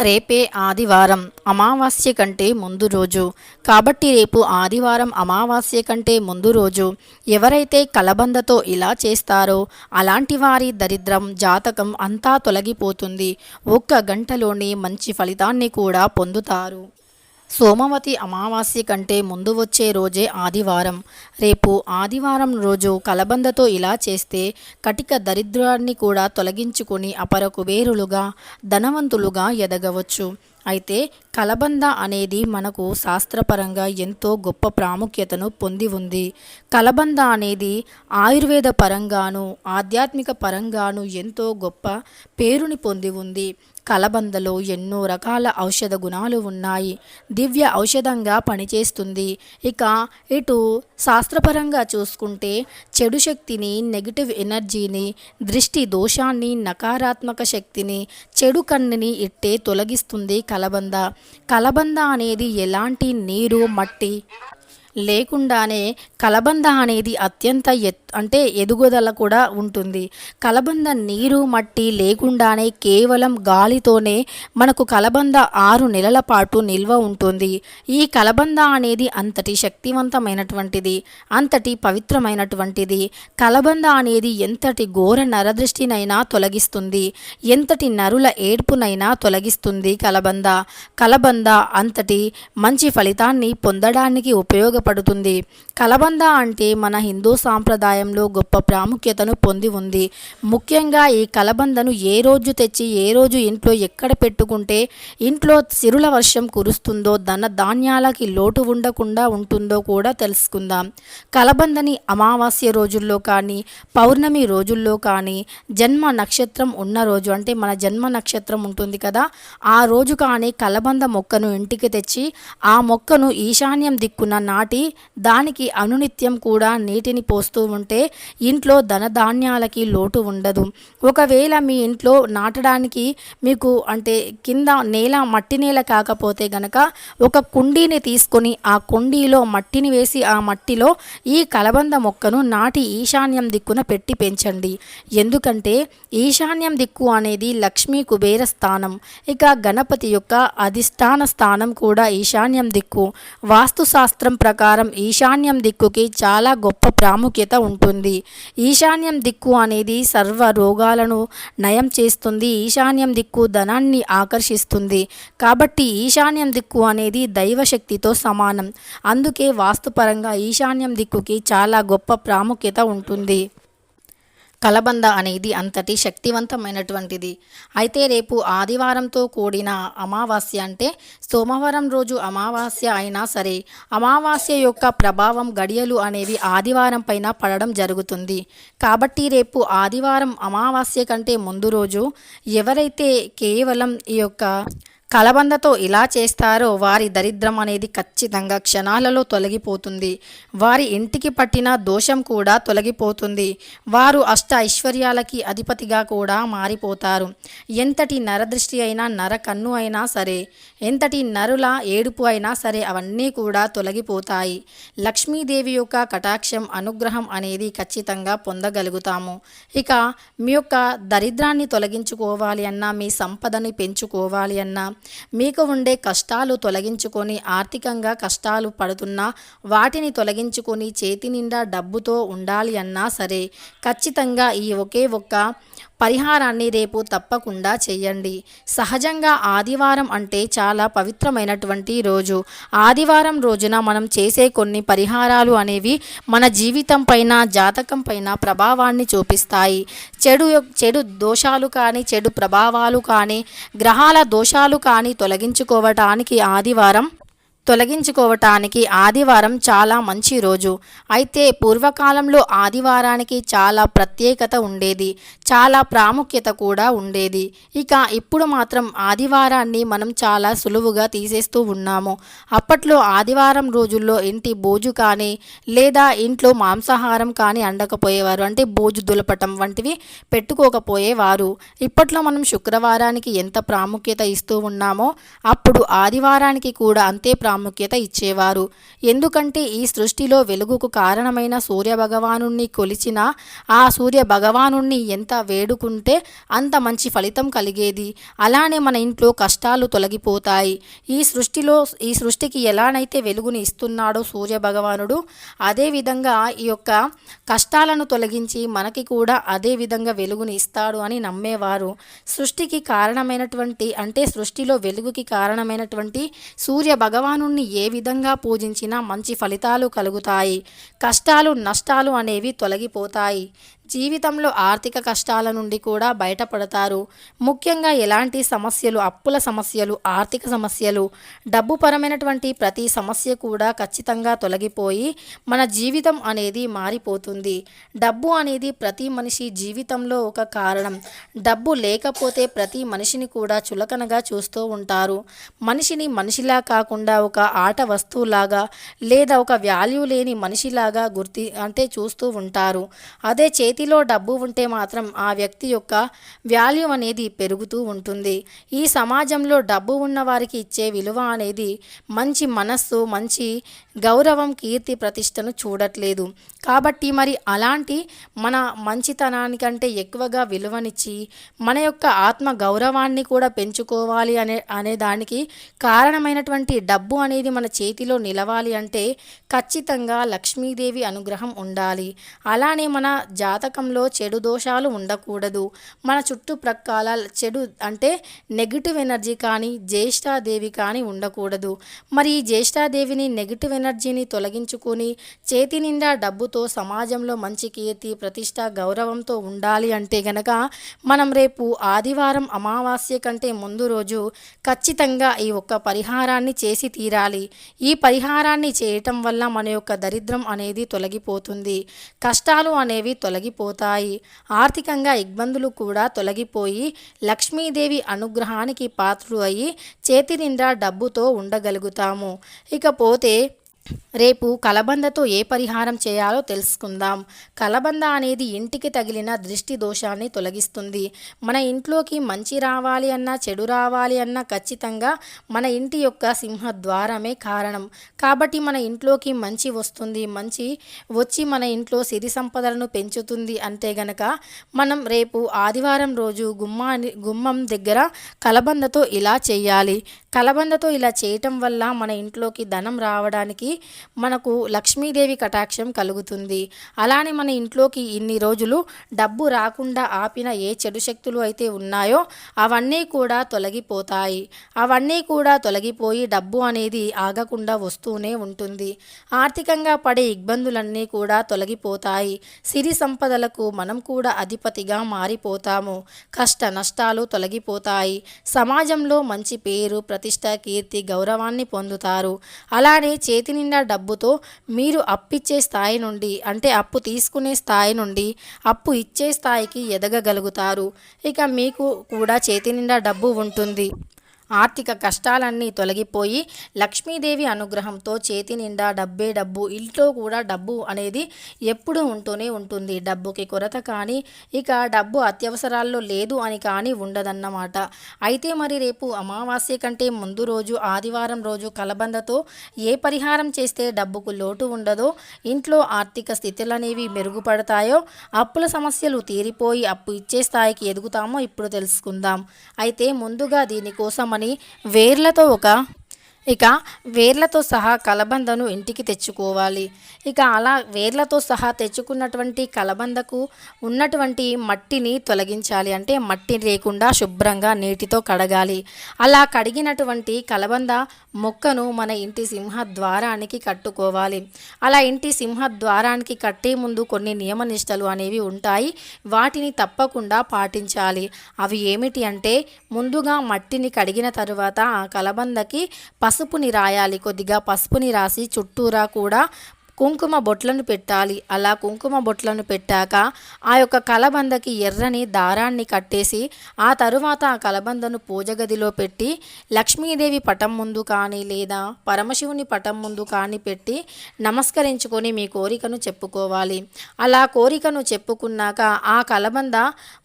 రేపే ఆదివారం అమావాస్య కంటే ముందు రోజు. కాబట్టి రేపు ఆదివారం అమావాస్య కంటే ముందు రోజు. ఎవరైతే కలబందతో ఇలా చేస్తారో అలాంటి వారి దరిద్రం జాతకం అంతా తొలగిపోతుంది. ఒక్క గంటలోనే మంచి ఫలితాన్ని కూడా పొందుతారు. సోమవతి అమావాస్య కంటే ముందు వచ్చే రోజే ఆదివారం. రేపు ఆదివారం రోజు కలబందతో ఇలా చేస్తే కటిక దరిద్రాన్ని కూడా తొలగించుకుని అపర కుబేరులుగా ధనవంతులుగా ఎదగవచ్చు. అయితే కలబంద అనేది మనకు శాస్త్రపరంగా ఎంతో గొప్ప ప్రాముఖ్యతను పొంది ఉంది. కలబంద అనేది ఆయుర్వేద పరంగాను ఆధ్యాత్మిక పరంగాను ఎంతో గొప్ప పేరుని పొంది ఉంది. కలబందలో ఎన్నో రకాల ఔషధ గుణాలు ఉన్నాయి. దివ్య ఔషధంగా పనిచేస్తుంది. ఇక ఇటు శాస్త్రపరంగా చూసుకుంటే చెడు శక్తిని నెగిటివ్ ఎనర్జీని దృష్టి దోషాన్ని నకారాత్మక శక్తిని చెడు కన్నుని ఇట్టే తొలగిస్తుంది కలబంద. కలబంద అనేది ఎలాంటి నీరు మట్టి? లేకుండానే కలబంద అనేది అత్యంత ఎత్తు అంటే ఎదుగుదల కూడా ఉంటుంది. కలబంద నీరు మట్టి లేకుండానే కేవలం గాలితోనే మనకు కలబంద ఆరు నెలల పాటు నిల్వ ఉంటుంది. ఈ కలబంద అనేది అంతటి శక్తివంతమైనటువంటిది అంతటి పవిత్రమైనటువంటిది. కలబంద అనేది ఎంతటి ఘోర నరదృష్టినైనా తొలగిస్తుంది ఎంతటి నరుల ఏడ్పునైనా తొలగిస్తుంది కలబంద. కలబంద అంతటి మంచి ఫలితాన్ని పొందడానికి ఉపయోగపడుతుంది. కలబంద అంటే మన హిందూ సాంప్రదాయంలో గొప్ప ప్రాముఖ్యతను పొంది ఉంది. ముఖ్యంగా ఈ కలబందను ఏ రోజు తెచ్చి ఏ రోజు ఇంట్లో ఎక్కడ పెట్టుకుంటే ఇంట్లో సిరుల వర్షం కురుస్తుందో ధన ధాన్యాలకి లోటు ఉండకుండా ఉంటుందో కూడా తెలుసుకుందాం. కలబందని అమావాస్య రోజుల్లో కానీ పౌర్ణమి రోజుల్లో కానీ జన్మ నక్షత్రం ఉన్న రోజు అంటే మన జన్మ నక్షత్రం ఉంటుంది కదా ఆ రోజు కానీ కలబంద మొక్కను ఇంటికి తెచ్చి ఆ మొక్కను ఈశాన్యం దిక్కున నాటి దానికి అనునిత్యం కూడా నీటిని పోస్తూ ఉంటే ఇంట్లో ధనధాన్యాలకి లోటు ఉండదు. ఒకవేళ మీ ఇంట్లో నాటడానికి మీకు అంటే కింద నేల మట్టి నేల కాకపోతే గనక ఒక కుండీని తీసుకొని ఆ కుండీలో మట్టిని వేసి ఆ మట్టిలో ఈ కలబంద మొక్కను నాటి ఈశాన్యం దిక్కున పెట్టి పెంచండి. ఎందుకంటే ఈశాన్యం దిక్కు అనేది లక్ష్మీ కుబేర స్థానం. ఇక గణపతి యొక్క అధిష్టాన స్థానం కూడా ఈశాన్యం దిక్కు. వాస్తుశాస్త్రం ప్రకారం ఈశాన్యం దిక్కుకి చాలా గొప్ప ప్రాముఖ్యత ఉంటుంది. ఉంటుంది. ఈశాన్యం దిక్కు అనేది సర్వ రోగాలను నయం చేస్తుంది. ఈశాన్యం దిక్కు ధనాన్ని ఆకర్షిస్తుంది. కాబట్టి ఈశాన్యం దిక్కు అనేది దైవశక్తితో సమానం. అందుకే వాస్తుపరంగా ఈశాన్యం దిక్కుకి చాలా గొప్ప ప్రాముఖ్యత ఉంటుంది. కలబంద అనేది అంతటి శక్తివంతమైనటువంటిది. అయితే రేపు ఆదివారంతో కూడిన అమావాస్య అంటే సోమవారం రోజు అమావాస్య అయినా సరే అమావాస్య యొక్క ప్రభావం గడియలు అనేవి ఆదివారం పైన పడడం జరుగుతుంది. కాబట్టి రేపు ఆదివారం అమావాస్య కంటే ముందు రోజు ఎవరైతే కేవలం ఈ యొక్క కలబందతో ఇలా చేస్తారో వారి దరిద్రం అనేది ఖచ్చితంగా క్షణాలలో తొలగిపోతుంది. వారి ఇంటికి పట్టిన దోషం కూడా తొలగిపోతుంది. వారు అష్ట ఐశ్వర్యాలకి అధిపతిగా కూడా మారిపోతారు. ఎంతటి నరదృష్టి అయినా నర కన్ను అయినా సరే ఎంతటి నరుల ఏడుపు అయినా సరే అవన్నీ కూడా తొలగిపోతాయి. లక్ష్మీదేవి యొక్క కటాక్షం అనుగ్రహం అనేది ఖచ్చితంగా పొందగలుగుతాము. ఇక మీ యొక్క దరిద్రాన్ని తొలగించుకోవాలి అన్నా మీ సంపదని పెంచుకోవాలి అన్నా మీకు ఉండే కష్టాలు తొలగించుకొని ఆర్థికంగా కష్టాలు పడుతున్నా వాటిని తొలగించుకొని చేతి నిండా డబ్బుతో ఉండాలి అన్నా సరే ఖచ్చితంగా ఈ ఒకే ఒక్క పరిహారాన్ని రేపు తప్పకుండా చేయండి. సహజంగా ఆదివారం అంటే చాలా పవిత్రమైనటువంటి రోజు. ఆదివారం రోజున మనం చేసే కొన్ని పరిహారాలు అనేవి మన జీవితం పైన జాతకం పైన ప్రభావాన్ని చూపిస్తాయి. చెడు చెడు దోషాలు కానీ చెడు ప్రభావాలు కానీ గ్రహాల దోషాలు కానీ తొలగించుకోవటానికి ఆదివారం తొలగించుకోవటానికి ఆదివారం చాలా మంచి రోజు. అయితే పూర్వకాలంలో ఆదివారానికి చాలా ప్రత్యేకత ఉండేది. చాలా ప్రాముఖ్యత కూడా ఉండేది. ఇక ఇప్పుడు మాత్రం ఆదివారాన్ని మనం చాలా సులువుగా తీసేస్తూ ఉన్నాము. అప్పట్లో ఆదివారం రోజుల్లో ఇంటి బోజు కానీ లేదా ఇంట్లో మాంసాహారం కానీ అండకపోయేవారు. అంటే బోజు దులపటం వంటివి పెట్టుకోకపోయేవారు. ఇప్పట్లో మనం శుక్రవారానికి ఎంత ప్రాముఖ్యత ఇస్తూ ఉన్నామో అప్పుడు ఆదివారానికి కూడా అంతే ప్రాముఖ్యత ప్రాముఖ్యత ఇచ్చేవారు. ఎందుకంటే ఈ సృష్టిలో వెలుగుకు కారణమైన సూర్య భగవానుణ్ణి కొలిచిన ఆ సూర్య భగవానుణ్ణి ఎంత వేడుకుంటే అంత మంచి ఫలితం కలిగేది. అలానే మన ఇంట్లో కష్టాలు తొలగిపోతాయి. ఈ సృష్టిలో ఈ సృష్టికి ఎలానైతే వెలుగుని ఇస్తున్నాడో సూర్య భగవానుడు అదేవిధంగా ఈ యొక్క కష్టాలను తొలగించి మనకి కూడా అదే విధంగా వెలుగుని ఇస్తాడు అని నమ్మేవారు. సృష్టికి కారణమైనటువంటి అంటే సృష్టిలో వెలుగుకి కారణమైనటువంటి సూర్య భగవాను భగవానుణ్ణి ఏ విధంగా పూజించినా మంచి ఫలితాలు కలుగుతాయి. కష్టాలు నష్టాలు అనేవి తొలగిపోతాయి. జీవితంలో ఆర్థిక కష్టాల నుండి కూడా బయటపడతారు. ముఖ్యంగా ఎలాంటి సమస్యలు అప్పుల సమస్యలు ఆర్థిక సమస్యలు డబ్బు పరమైనటువంటి ప్రతి సమస్య కూడా ఖచ్చితంగా తొలగిపోయి మన జీవితం అనేది మారిపోతుంది. డబ్బు అనేది ప్రతి మనిషి జీవితంలో ఒక కారణం. డబ్బు లేకపోతే ప్రతి మనిషిని కూడా చులకనగా చూస్తూ ఉంటారు. మనిషిని మనిషిలా కాకుండా ఒక ఆట వస్తువులాగా లేదా ఒక వాల్యూ లేని మనిషిలాగా గుర్తి అంటే చూస్తూ ఉంటారు. అదే చేతి చేతిలో డబ్బు ఉంటే మాత్రం ఆ వ్యక్తి యొక్క వాల్యూ అనేది పెరుగుతూ ఉంటుంది. ఈ సమాజంలో డబ్బు ఉన్నవారికి ఇచ్చే విలువ అనేది మంచి మనస్సు మంచి గౌరవం కీర్తి ప్రతిష్టను చూడట్లేదు. కాబట్టి మరి అలాంటి మన మంచితనానికంటే ఎక్కువగా విలువనిచ్చి మన యొక్క ఆత్మ గౌరవాన్ని కూడా పెంచుకోవాలి అనే అనే దానికి కారణమైనటువంటి డబ్బు అనేది మన చేతిలో నిలవాలి అంటే ఖచ్చితంగా లక్ష్మీదేవి అనుగ్రహం ఉండాలి. అలానే మన జాతకంలో చెడు దోషాలు ఉండకూడదు. మన చుట్టుప్రక్కల చెడు అంటే నెగిటివ్ ఎనర్జీ కానీ జ్యేష్ఠాదేవి కానీ ఉండకూడదు. మరి ఈ జ్యేష్ఠాదేవిని నెగిటివ్ ఎనర్జీని తొలగించుకొని చేతి నిండా డబ్బుతో సమాజంలో మంచి కీర్తి ప్రతిష్ట గౌరవంతో ఉండాలి అంటే గనక మనం రేపు ఆదివారం అమావాస్య కంటే ముందు రోజు ఖచ్చితంగా ఈ ఒక్క పరిహారాన్ని చేసి తీరాలి. ఈ పరిహారాన్ని చేయటం వల్ల మన యొక్క దరిద్రం అనేది తొలగిపోతుంది. కష్టాలు అనేవి తొలగిపో తొలగిపోతాయి ఆర్థికంగా ఇబ్బందులు కూడా తొలగిపోయి లక్ష్మీదేవి అనుగ్రహానికి పాత్రుడు అయ్యి చేతి నిండా డబ్బుతో ఉండగలుగుతాము. ఇకపోతే రేపు కలబందతో ఏ పరిహారం చేయాలో తెలుసుకుందాం. కలబంద అనేది ఇంటికి తగిలిన దృష్టి దోషాన్ని తొలగిస్తుంది. మన ఇంట్లోకి మంచి రావాలి అన్నా చెడు రావాలి అన్నా ఖచ్చితంగా మన ఇంటి యొక్క సింహద్వారమే కారణం. కాబట్టి మన ఇంట్లోకి మంచి వస్తుంది. మంచి వచ్చి మన ఇంట్లో సిరి సంపదలను పెంచుతుంది అంతే గనక మనం రేపు ఆదివారం రోజు గుమ్మా గుమ్మం దగ్గర కలబందతో ఇలా చేయాలి. కలబందతో ఇలా చేయటం వల్ల మన ఇంట్లోకి ధనం రావడానికి మనకు లక్ష్మీదేవి కటాక్షం కలుగుతుంది. అలానే మన ఇంట్లోకి ఇన్ని రోజులు డబ్బు రాకుండా ఆపిన ఏ చెడు శక్తులు అయితే ఉన్నాయో అవన్నీ కూడా తొలగిపోతాయి. అవన్నీ కూడా తొలగిపోయి డబ్బు అనేది ఆగకుండా వస్తూనే ఉంటుంది. ఆర్థికంగా పడే ఇబ్బందులన్నీ కూడా తొలగిపోతాయి. సిరి సంపదలకు మనం కూడా అధిపతిగా మారిపోతాము. కష్ట నష్టాలు తొలగిపోతాయి. సమాజంలో మంచి పేరు ప్రతిష్ట కీర్తి గౌరవాన్ని పొందుతారు. అలానే చేతి నిండా డబ్బుతో మీరు అప్పిచ్చే స్థాయి నుండి అంటే అప్పు తీసుకునే స్థాయి నుండి అప్పు ఇచ్చే స్థాయికి ఎదగగలుగుతారు. ఇక మీకు కూడా చేతి నిండా డబ్బు ఉంటుంది. ఆర్థిక కష్టాలన్నీ తొలగిపోయి లక్ష్మీదేవి అనుగ్రహంతో చేతి నిండా డబ్బే డబ్బు ఇంట్లో కూడా డబ్బు అనేది ఎప్పుడూ ఉంటూనే ఉంటుంది. డబ్బుకి కొరత కానీ ఇక డబ్బు అత్యవసరాల్లో లేదు అని కానీ ఉండదన్నమాట. అయితే మరి రేపు అమావాస్య కంటే ముందు రోజు ఆదివారం రోజు కలబందతో ఏ పరిహారం చేస్తే డబ్బుకు లోటు ఉండదో ఇంట్లో ఆర్థిక స్థితులు అనేవి మెరుగుపడతాయో అప్పుల సమస్యలు తీరిపోయి అప్పు ఇచ్చే స్థాయికి ఎదుగుతామో ఇప్పుడు తెలుసుకుందాం. అయితే ముందుగా దీనికోసం అని వేర్లతో ఒక ఇక వేర్లతో సహా కలబందను ఇంటికి తెచ్చుకోవాలి. ఇక అలా వేర్లతో సహా తెచ్చుకున్నటువంటి కలబందకు ఉన్నటువంటి మట్టిని తొలగించాలి. అంటే మట్టి లేకుండా శుభ్రంగా నీటితో కడగాలి. అలా కడిగినటువంటి కలబంద మొక్కను మన ఇంటి సింహద్వారానికి కట్టుకోవాలి. అలా ఇంటి సింహద్వారానికి కట్టే ముందు కొన్ని నియమనిష్టలు అనేవి ఉంటాయి. వాటిని తప్పకుండా పాటించాలి. అవి ఏమిటి అంటే ముందుగా మట్టిని కడిగిన తరువాత ఆ కలబందకి పసుపుని రాయాలి. కొద్దిగా పసుపుని రాసి చుట్టూరా కూడా కుంకుమ బొట్లను పెట్టాలి. అలా కుంకుమ బొట్లను పెట్టాక ఆ యొక్క కలబందకి ఎర్రని దారాన్ని కట్టేసి ఆ తరువాత ఆ కలబందను పూజ గదిలో పెట్టి లక్ష్మీదేవి పటం ముందు కానీ లేదా పరమశివుని పటం ముందు కానీ పెట్టి నమస్కరించుకొని మీ కోరికను చెప్పుకోవాలి. అలా కోరికను చెప్పుకున్నాక ఆ కలబంద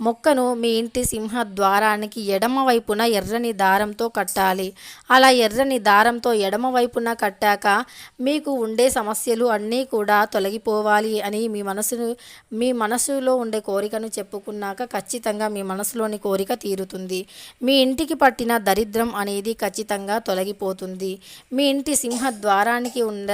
మొక్కను మీ ఇంటి సింహ ద్వారానికి ఎడమ వైపున ఎర్రని దారంతో కట్టాలి. అలా ఎర్రని దారంతో ఎడమ వైపున కట్టాక మీకు ఉండే సమస్యలు అన్నీ కూడా తొలగిపోవాలి అని మీ మనసును మీ మనసులో ఉండే కోరికను చెప్పుకున్నాక ఖచ్చితంగా మీ మనసులోని కోరిక తీరుతుంది. మీ ఇంటికి పట్టిన దరిద్రం అనేది ఖచ్చితంగా తొలగిపోతుంది. మీ ఇంటి సింహ ద్వారానికి ఉండ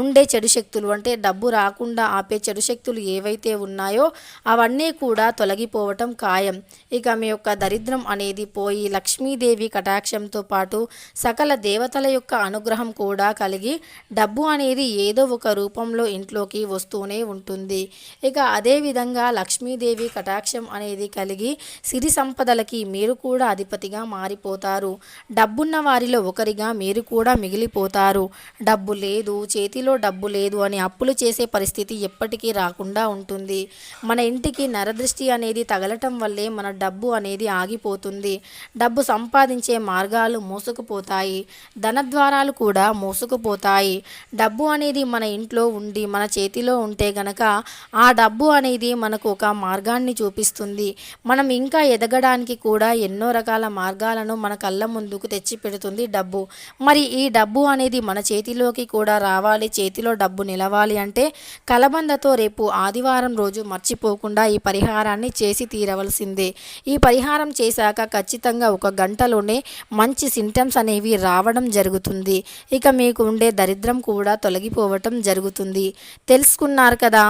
ఉండే చెడు శక్తులు అంటే డబ్బు రాకుండా ఆపే చెడు శక్తులు ఏవైతే ఉన్నాయో అవన్నీ కూడా తొలగిపోవటం ఖాయం. ఇక మీ యొక్క దరిద్రం అనేది పోయి లక్ష్మీదేవి కటాక్షంతో పాటు సకల దేవతల యొక్క అనుగ్రహం కూడా కలిగి డబ్బు అనేది ఏదో ఒక రూపంలో ఇంట్లోకి వస్తూనే ఉంటుంది. ఇక అదేవిధంగా లక్ష్మీదేవి కటాక్షం అనేది కలిగి సిరి సంపదలకి మీరు కూడా అధిపతిగా మారిపోతారు. డబ్బున్న వారిలో ఒకరిగా మీరు కూడా మిగిలిపోతారు. డబ్బు లేదు చేతిలో డబ్బు లేదు అని అప్పులు చేసే పరిస్థితి ఎప్పటికీ రాకుండా ఉంటుంది. మన ఇంటికి నరదృష్టి అనేది తగలటం వల్లే మన డబ్బు అనేది ఆగిపోతుంది. డబ్బు సంపాదించే మార్గాలు మూసుకుపోతాయి. ధనద్వారాలు కూడా మూసుకుపోతాయి. డబ్బు అనేది మన ఇంట్లో ఉండి మన చేతిలో ఉంటే గనక ఆ డబ్బు అనేది మనకు ఒక మార్గాన్ని చూపిస్తుంది. మనం ఇంకా ఎదగడానికి కూడా ఎన్నో రకాల మార్గాలను మన కళ్ళ ముందుకు తెచ్చి పెడుతుంది డబ్బు. మరి ఈ డబ్బు అనేది మన చేతిలోకి కూడా రావాలి చేతిలో డబ్బు నిలవాలి అంటే కలబందతో రేపు ఆదివారం రోజు మర్చిపోకుండా ఈ పరిహారాన్ని చేసి తీరవలసిందే. ఈ పరిహారం చేశాక ఖచ్చితంగా ఒక గంటలోనే మంచి సింటమ్స్ అనేవి రావడం జరుగుతుంది. ఇక మీకు ఉండే దరిద్రం కూడా తొలగిపోవటం జరుగుతుంది. జరుగుతుంది. తెలుసుకున్నారు కదా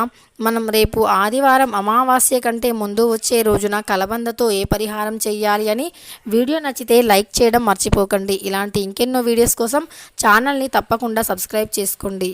మనం రేపు ఆదివారం అమావాస్య కంటే ముందు వచ్చే రోజున కలబందతో ఏ పరిహారం చేయాలి అని వీడియో నచ్చితే లైక్ చేయడం మర్చిపోకండి. ఇలాంటి ఇంకెన్నో వీడియోస్ కోసం ఛానల్ని తప్పకుండా సబ్స్క్రైబ్ చేసుకోండి.